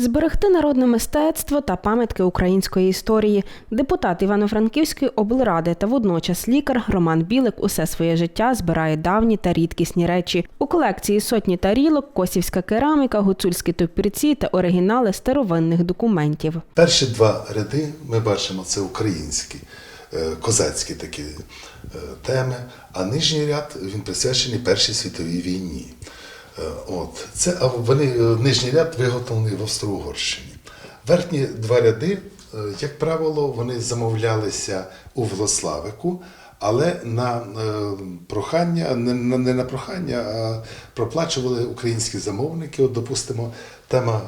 Зберегти народне мистецтво та пам'ятки української історії. Депутат Івано-Франківської облради та водночас лікар Роман Білик усе своє життя збирає давні та рідкісні речі. У колекції сотні тарілок, косівська кераміка, гуцульські топірці та оригінали старовинних документів. Перші два ряди ми бачимо це українські, е, козацькі такі е, теми, а нижній ряд він присвячений Першій світовій війні. Е, От. Це, вони, е, нижній ряд виготовлений в Австро-Угорщині. Верхні два ряди, е, як правило, вони замовлялися у Влославику, але на прохання, не, на- прохання, а проплачували українські замовники. От, допустимо, тема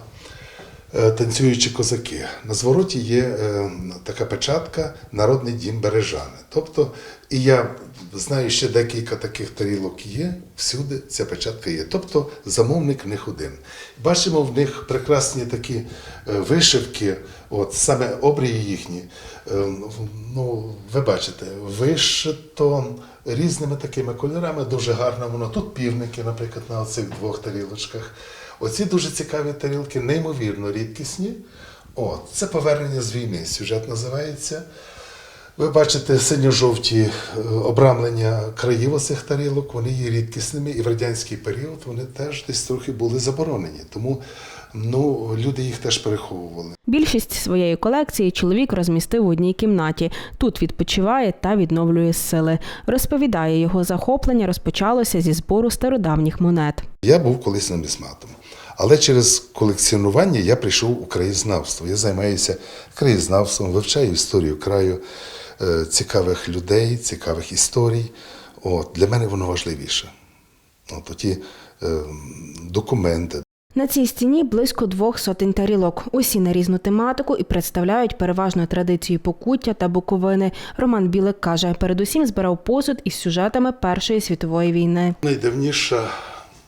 танцюючі козаки. На звороті є е, така печатка Народний дім Бережани. Тобто, і я знаю, ще декілька таких тарілок є, всюди ця печатка є. Тобто замовник в них один. Бачимо в них прекрасні такі е, вишивки, от саме обрії їхні. Е, Ну, ви бачите, вишито різними такими кольорами, дуже гарно воно. Тут півники, наприклад, на оцих двох тарілочках. Оці дуже цікаві тарілки, неймовірно рідкісні. От, це повернення з війни. Сюжет називається. Ви бачите синьо-жовті е, обрамлення країв оцих тарілок, вони є рідкісними, і в радянський період вони теж десь трохи були заборонені. Тому ну, люди їх теж переховували. Більшість своєї колекції чоловік розмістив у одній кімнаті. Тут відпочиває та відновлює сили. Розповідає, його захоплення розпочалося зі збору стародавніх монет. Я був колись нумізматом. Але через колекціонування я прийшов у краєзнавство. Я займаюся краєзнавством, вивчаю історію краю, е, цікавих людей, цікавих історій. От, для мене воно важливіше. От, ті е, документи, На цій стіні близько двох сотень тарілок. Усі на різну тематику і представляють переважно традицію покуття та буковини. Роман Білик каже, передусім збирав посуд із сюжетами Першої світової війни. Найдавніша,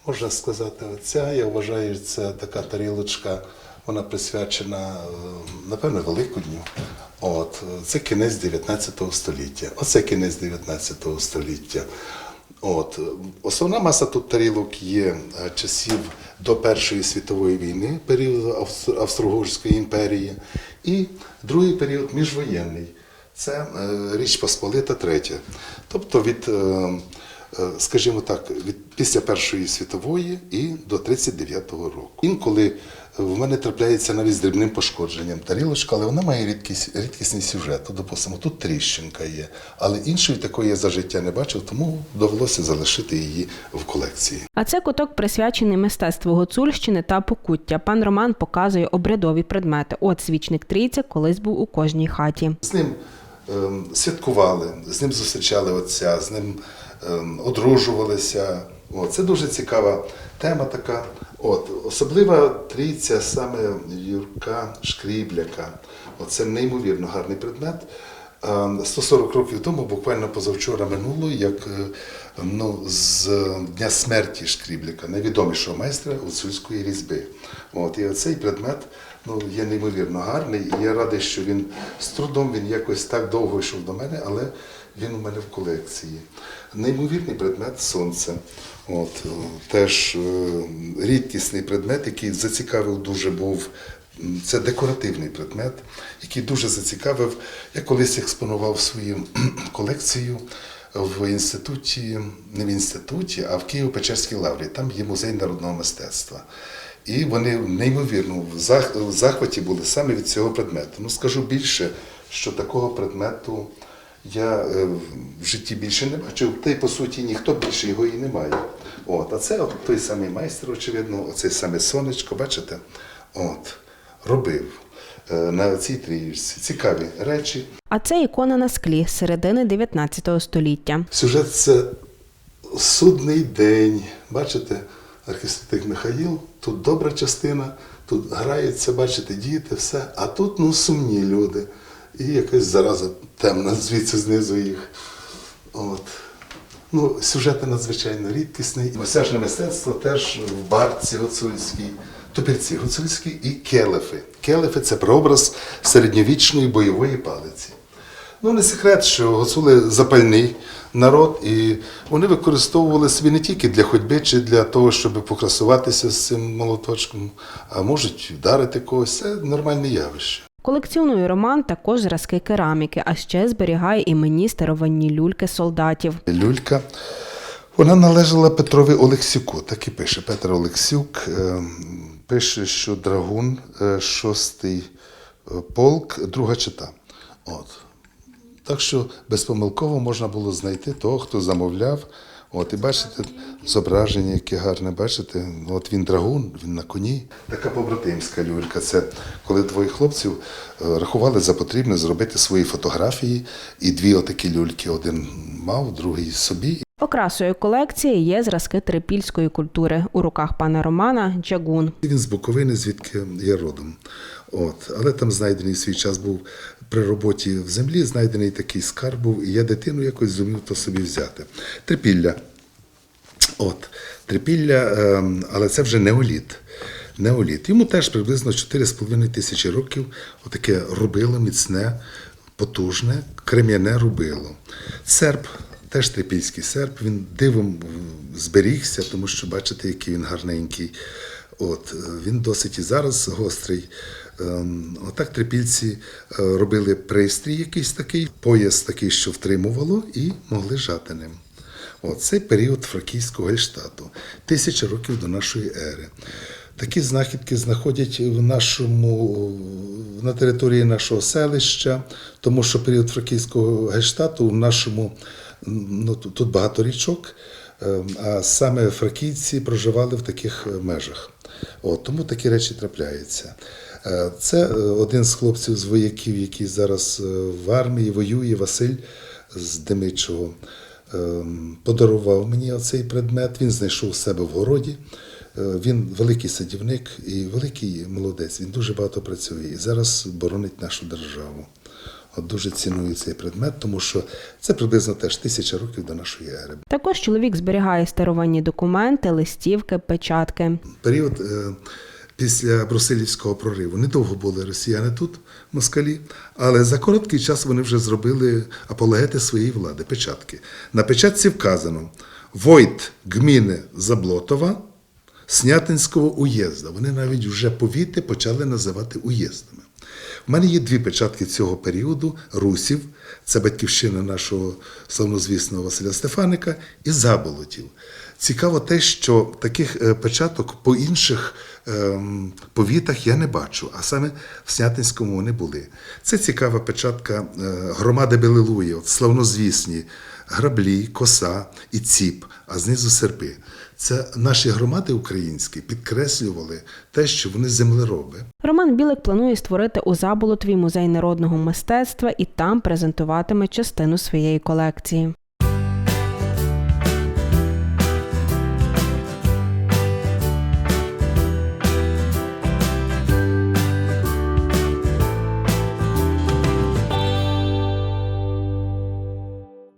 можна сказати, оця, я вважаю, це така тарілочка, вона присвячена, е, напевно, Великодню. От, це кінець 19 століття. Оце кінець 19 століття. От, основна маса тут тарілок є е, часів до Першої світової війни, періоду Австро- Австро-Угорської імперії, і другий період міжвоєнний. Це е, Річ Посполита третя. Тобто від, е, е, скажімо так, від після Першої світової і до 39-го року. Інколи в мене трапляється навіть з дрібним пошкодженням тарілочка, але вона має рідкість, рідкісний сюжет. Допустимо, тут тріщинка є, але іншої такої я за життя не бачив, тому довелося залишити її в колекції. А це куток присвячений мистецтву Гуцульщини та покуття. Пан Роман показує обрядові предмети. От свічник трійця колись був у кожній хаті. З ним ем, святкували, з ним зустрічали отця, з ним одружувалися. О, це дуже цікава тема така. От, особлива трійця саме Юрка Шкрібляка. Оце неймовірно гарний предмет. Ем, 140 років тому, буквально позавчора минуло, як е, ну, з дня смерті Шкрібляка, найвідомішого майстра гуцульської різьби. От, і оцей предмет ну, є неймовірно гарний. І я радий, що він з трудом він якось так довго йшов до мене, але він у мене в колекції. Неймовірний предмет сонце. От, е, теж е, рідкісний предмет, який зацікавив дуже був. Це декоративний предмет, який дуже зацікавив. Я колись експонував свою колекцію в інституті, не в інституті, а в Києво-Печерській лаврі. Там є музей народного мистецтва. І вони неймовірно в захваті були саме від цього предмету. Ну скажу більше, що такого предмету я е, в житті більше не бачив. Та й по суті ніхто більше його і не має. От, а це от той самий майстер, очевидно, оце саме сонечко, бачите, от, робив е, на цій трієчці цікаві речі. А це ікона на склі середини 19 століття. Сюжет це судний день. Бачите, архістратик Михаїл, тут добра частина, тут граються, бачите, діти, все. А тут ну, сумні люди. І якась зараза темна звідси знизу їх. От. Ну, сюжет надзвичайно рідкісний. Осяжне мистецтво теж в барці гуцульській, топірці гуцульській і келефи. Келефи це прообраз середньовічної бойової палиці. Ну, не секрет, що гуцули запальний народ, і вони використовували собі не тільки для ходьби чи для того, щоб покрасуватися з цим молоточком, а можуть вдарити когось. Це нормальне явище. Колекціонує Роман також зразки кераміки, а ще зберігає іменні старовинні люльки солдатів. Люлька. Вона належала Петрові Олексюку, так і пише. Петр Олексюк е, пише, що драгун, е, шостий е, полк, друга чита. От. Так що безпомилково можна було знайти того, хто замовляв. От, і бачите, зображення, яке гарне, бачите, от він драгун, він на коні. Така побратимська люлька. Це коли двоє хлопців е, рахували за потрібне зробити свої фотографії, і дві отакі люльки. Один мав, другий собі. Окрасою колекції є зразки трипільської культури. У руках пана Романа джагун. Він з Буковини, звідки я родом. От. Але там знайдений в свій час був при роботі в землі, знайдений такий скарб був, і я дитину якось зумів то собі взяти. Трипілля. От, трипілля, ем, але це вже неоліт. Неоліт. Йому теж приблизно 4,5 тисячі років отаке рубило міцне, потужне, крем'яне рубило. Серп, теж трипільський серп, він дивом зберігся, тому що бачите, який він гарненький. От, е, він досить і зараз гострий. Ем, Отак трипільці е, робили пристрій якийсь такий, пояс такий, що втримувало, і могли жати ним. От, період фракійського гельштату, тисяча років до нашої ери. Такі знахідки знаходять в нашому, на території нашого селища, тому що період фракійського гельштату в нашому, ну, тут багато річок, е, а саме фракійці проживали в таких е, межах. От, тому такі речі трапляються. Е, Це е, один з хлопців з вояків, який зараз в армії воює, Василь з Демичого. Ем, Подарував мені оцей предмет. Він знайшов себе в городі. Він великий садівник і великий молодець. Він дуже багато працює і зараз боронить нашу державу. От дуже ціную цей предмет, тому що це приблизно теж тисяча років до нашої ери. Також чоловік зберігає старовинні документи, листівки, печатки. період е, після Брусилівського прориву. Недовго були росіяни тут, москалі, але за короткий час вони вже зробили апологети своєї влади, печатки. На печатці вказано Войт Гміни Заблотова, Снятинського уєзда. Вони навіть вже повіти почали називати уєздами. У мене є дві печатки цього періоду Русів, це батьківщина нашого славнозвісного Василя Стефаника, і Заболотів. Цікаво те, що таких е, печаток по інших ем, повітах я не бачу, а саме в Снятинському вони були. Це цікава печатка е, громади Белилуї, от славнозвісні граблі, коса і ціп, а знизу серпи. Це наші громади українські підкреслювали те, що вони землероби. Роман Білик планує створити у Заболотві музей народного мистецтва і там презентуватиме частину своєї колекції.